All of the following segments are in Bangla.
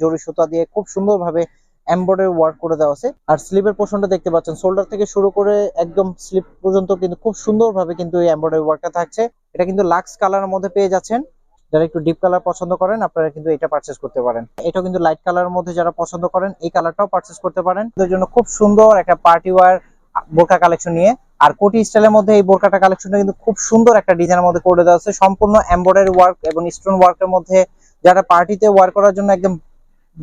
জরি সুতা দিয়ে খুব সুন্দরভাবে এমব্রয়ডারি ওয়ার্ক করে দেওয়া আছে। আর স্লিপের পোর্শনটা দেখতে পাচ্ছেন শোল্ডার থেকে শুরু করে একদম স্লিপ পর্যন্ত কিন্তু খুব সুন্দরভাবে কিন্তু এই এমব্রয়ডারি ওয়ার্কটা থাকছে। এটা কিন্তু লাক্স কালারের মধ্যে পেয়ে যাচ্ছেন। যারা একটু ডিপ কালার পছন্দ করেন, আপনারা কিন্তু এটা পারচেস করতে পারেন। এটা কিন্তু লাইট কালারের মধ্যে যারা পছন্দ করেন, এই কালারটাও পারচেস করতে পারেন। এদের জন্য খুব সুন্দর একটা পার্টি ওয়ার বোরকা কালেকশন নিয়ে। আর কোটি স্টাইলের মধ্যে এই বোরকাটা কালেকশনটা কিন্তু খুব সুন্দর একটা ডিজাইনের মধ্যে করে দেওয়া আছে। সম্পূর্ণ এমব্রয়ডারি ওয়ার্ক এবং স্টোন ওয়ার্কের মধ্যে যারা পার্টিতে ওয়ার করার জন্য একদম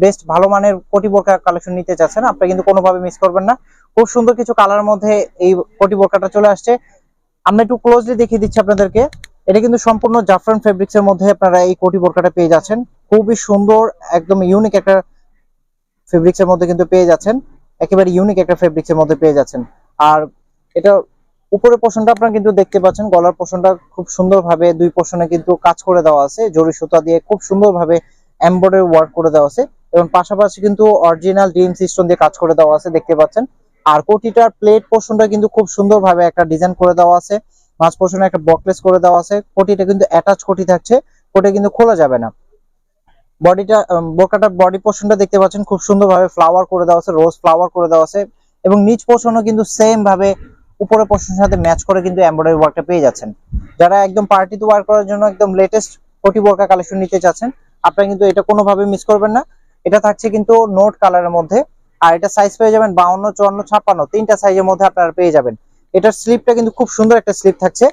বেস্ট ভালো মানের কোটি বোরকা কালেকশন নিতে চাচ্ছেন আপনি কিন্তু কোনোভাবে মিস করবেন না। খুব সুন্দর কিছু কালার মধ্যে এই কোটি বোরকাটা চলে আসছে। আমরা একটু ক্লোজলি দেখিয়ে দিচ্ছি আপনাদেরকে। এটা কিন্তু সম্পূর্ণ জাফরান ফেব্রিক্স এর মধ্যে আপনারা এই কোটি বোরকাটা পেয়ে যাচ্ছেন। খুবই সুন্দর, একদম ইউনিক একটা ফেব্রিক্স এর মধ্যে কিন্তু পেয়ে যাচ্ছেন। একেবারে ইউনিক একটা ফেব্রিক্স এর মধ্যে পেয়ে যাচ্ছেন। আর এটা উপরের পোষণটা আপনারা কিন্তু দেখতে পাচ্ছেন, গলার পোষণটা খুব সুন্দরভাবে দুই পোর্শনে কিন্তু কাজ করে দেওয়া আছে। জরি সুতা দিয়ে খুব সুন্দরভাবে এমব্রয়ডারি ওয়ার্ক করে দেওয়া আছে। এবং পাশাপাশি কিন্তু অরিজিনাল ডিম সিস্টেম দিয়ে কাজ করে দেওয়া আছে, দেখতে পাচ্ছেন। আর কোটিটার প্লেট পোর্শনটা কিন্তু খুব সুন্দরভাবে একটা ডিজাইন করে দেওয়া আছে। মাঝ পোর্শনে একটা বকলেস করে দেওয়া আছে। কোটিটা কিন্তু অ্যাটাচ কোটি থাকছে, কোটি কিন্তু খোলা যাবে না। বডিটা বোকাটার বডি পোর্শনটা দেখতে পাচ্ছেন, খুব সুন্দরভাবে ফ্লাওয়ার করে দেওয়া আছে রোজ ফ্লাওয়ার করে দেওয়া আছে। এবং নিচ পোর্শনও কিন্তু সেম ভাবে উপরের পোর্শনের সাথে ম্যাচ করে কিন্তু এমব্রয়ডারি ওয়ার্কটা পেয়ে যাচ্ছেন। যারা একদম পার্টিতে ওয়ার করার জন্য একদম লেটেস্ট কোটি বোরকা কালেকশন নিতে চাচ্ছেন, আপনারা কিন্তু এটা কোনোভাবে মিস করবেন না। এটা থাকছে কিন্তু নোট কালারের মধ্যে। আর এটা সাইজ পেয়ে যাবেন বাউন্ন, চুয়ান্ন, ছাপ্পান্ন। তিনটা সাইজের মধ্যে আপনারা পেয়ে যাবেন। এটার স্লিপটা কিন্তু খুব সুন্দর একটা স্লিপ থাকছে।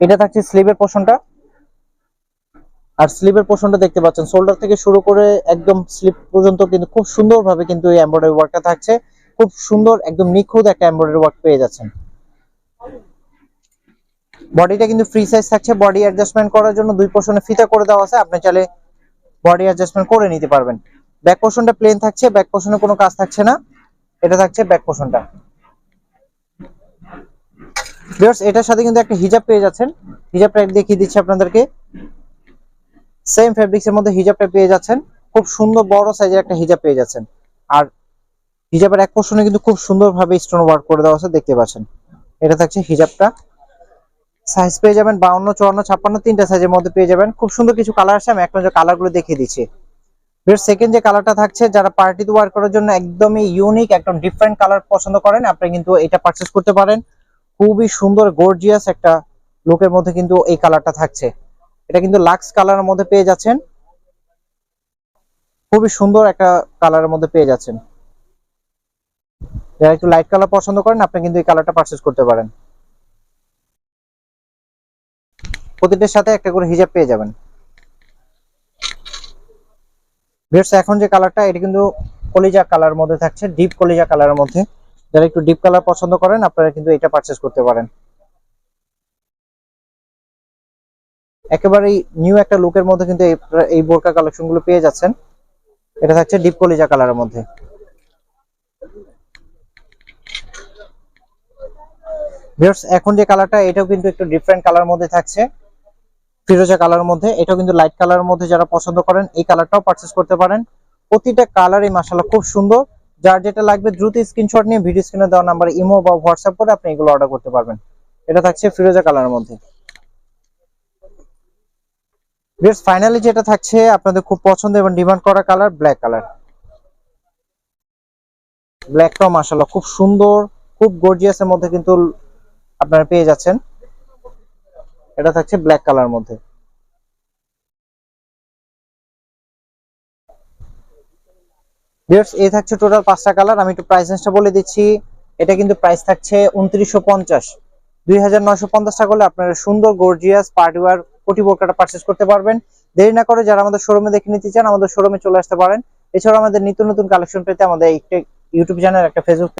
এটা থাকছে স্লিভের পোর্শনটা আর স্লিভের পোষণটা দেখতে পাচ্ছেন। শোল্ডার থেকে শুরু করে একদম স্লিপ পর্যন্ত কিন্তু খুব সুন্দরভাবে কিন্তু এই এমব্রয়ডারি ওয়ার্কটা থাকছে। খুব সুন্দর, একদম নিখুঁত একটা এমব্রয়ডারি ওয়ার্ক পেয়ে যাচ্ছেন। বডিটা কিন্তু ফ্রি সাইজ থাকছে। বডি অ্যাডজাস্টমেন্ট করার জন্য দুই পোর্শনে ফিতা করে দেওয়া আছে। আপনি চাইলে বডি অ্যাডজাস্টমেন্ট করে নিতে পারবেন। ব্যাক পোর্শনটা প্লেন থাকছে ব্যাক পোর্শনে কোনো কাজ থাকছে না। এটা থাকছে ব্যাক পোর্শনটা ভিউয়ার্স এটার সাথে কিন্তু একটা হিজাব পেয়ে যাচ্ছেন। হিজাব হিজাবটা দেখিয়ে দিচ্ছি আপনাদেরকে। সেম ফেব্রিক্স এর মধ্যে হিজাবটা পেয়ে যাচ্ছেন। খুব সুন্দর বড় সাইজের একটা হিজাব পেয়ে যাচ্ছেন। আর হিজাবের এক পোর্শনে কিন্তু খুব সুন্দরভাবে স্টোন ওয়ার্ক করে দেওয়া আছে, দেখতে পাচ্ছেন। এটা থাকছে হিজাবটা সাইজ পেয়ে যাবেন বাউন্ন, চুয়ান্ন, ছাপ্পান্ন, তিনটা সাইজের মধ্যে পেয়ে যাবেন। খুব সুন্দর কিছু কালার আছে আমি এক নজর কালারগুলো দেখিয়ে দিচ্ছি। বেশ সেকেন্ড যে কালারটা থাকছে, যারা পার্টিতে ওয়ার করার জন্য একদমই ইউনিক একদম ডিফারেন্ট কালার পছন্দ করেন, আপনি কিন্তু এটা পারচেস করতে পারেন। খুবই সুন্দর গর্জিয়াস একটা লুকের মধ্যে কিন্তু এই কালারটা থাকছে। এটা কিন্তু লাক্স কালারের মধ্যে পেয়ে যাচ্ছেন। খুবই সুন্দর একটা কালারের মধ্যে পেয়ে যাচ্ছেন। যারা একটু লাইট কালার পছন্দ করেন, আপনি কিন্তু এই কালারটা পারচেস করতে পারেন। প্রতিটার সাথে একটা করে হিজাব পেয়ে যাবেন। ভিউয়ার্স এখন যে কালারটা এটা কিন্তু কলিজা কালার মধ্যে থাকছে ডিপ কলিজা কালারের মধ্যে। যারা একটু ডিপ কালার পছন্দ করেন, আপনারা কিন্তু এটা পারচেস করতে পারেন। একেবারেই নিউ একটা লুকের মধ্যে কিন্তু এই বোরকা কালেকশনগুলো পেয়ে যাচ্ছেন। এটা থাকছে ডিপ কলিজা কালারের মধ্যে। ভিউয়ার্স এখন যে কালারটা এটাও কিন্তু একটু ডিফারেন্ট কালার মধ্যে থাকছে। ফিরোজা কালার মধ্যে। এটাও কিন্তু লাইট কালারের মধ্যে যারা পছন্দ করেন, এই কালারটাও পারচেস করতে পারেন। প্রতিটা কালারই মাসাল্লাহ খুব সুন্দর। যার যেটা লাগবে দ্রুত স্ক্রিনশট নিয়ে ভিডিও স্ক্রিনে দেওয়া নাম্বারে ইমো বা হোয়াটসঅ্যাপ করে আপনি এগুলো অর্ডার করতে পারবেন। এটা থাকছে ফিরোজা কালারের মধ্যে। ফাইনালি যেটা থাকছে, আপনাদের খুব পছন্দ এবং ডিমান্ড করা কালার ব্ল্যাক কালার ব্ল্যাকটাও মাসাল্লাহ খুব সুন্দর, খুব গর্জিয়াসের মধ্যে কিন্তু আপনারা পেয়ে যাচ্ছেন। এটা থাকছে ব্ল্যাক কালার মধ্যে। এই থাকছে টোটাল পাঁচটা কালার আমি একটু প্রাইস রেঞ্জটা বলে দিচ্ছি। এটা কিন্তু প্রাইস থাকছে উনত্রিশশো পঞ্চাশ। দুই হাজার নয়শো পঞ্চাশ টাকা হলে আপনারা সুন্দর গর্জিয়াস পার্টিওয়ার কোটি বোরকাটা পারচেস করতে পারবেন। দেরি না করে যারা আমাদের শোরুমে দেখে নিতে চান, আমাদের শোরুমে চলে আসতে পারেন। এছাড়া আমাদের নিত্য নতুন কালেকশন পেতে আমাদের ইউটিউব চ্যানেল একটা ফেসবুক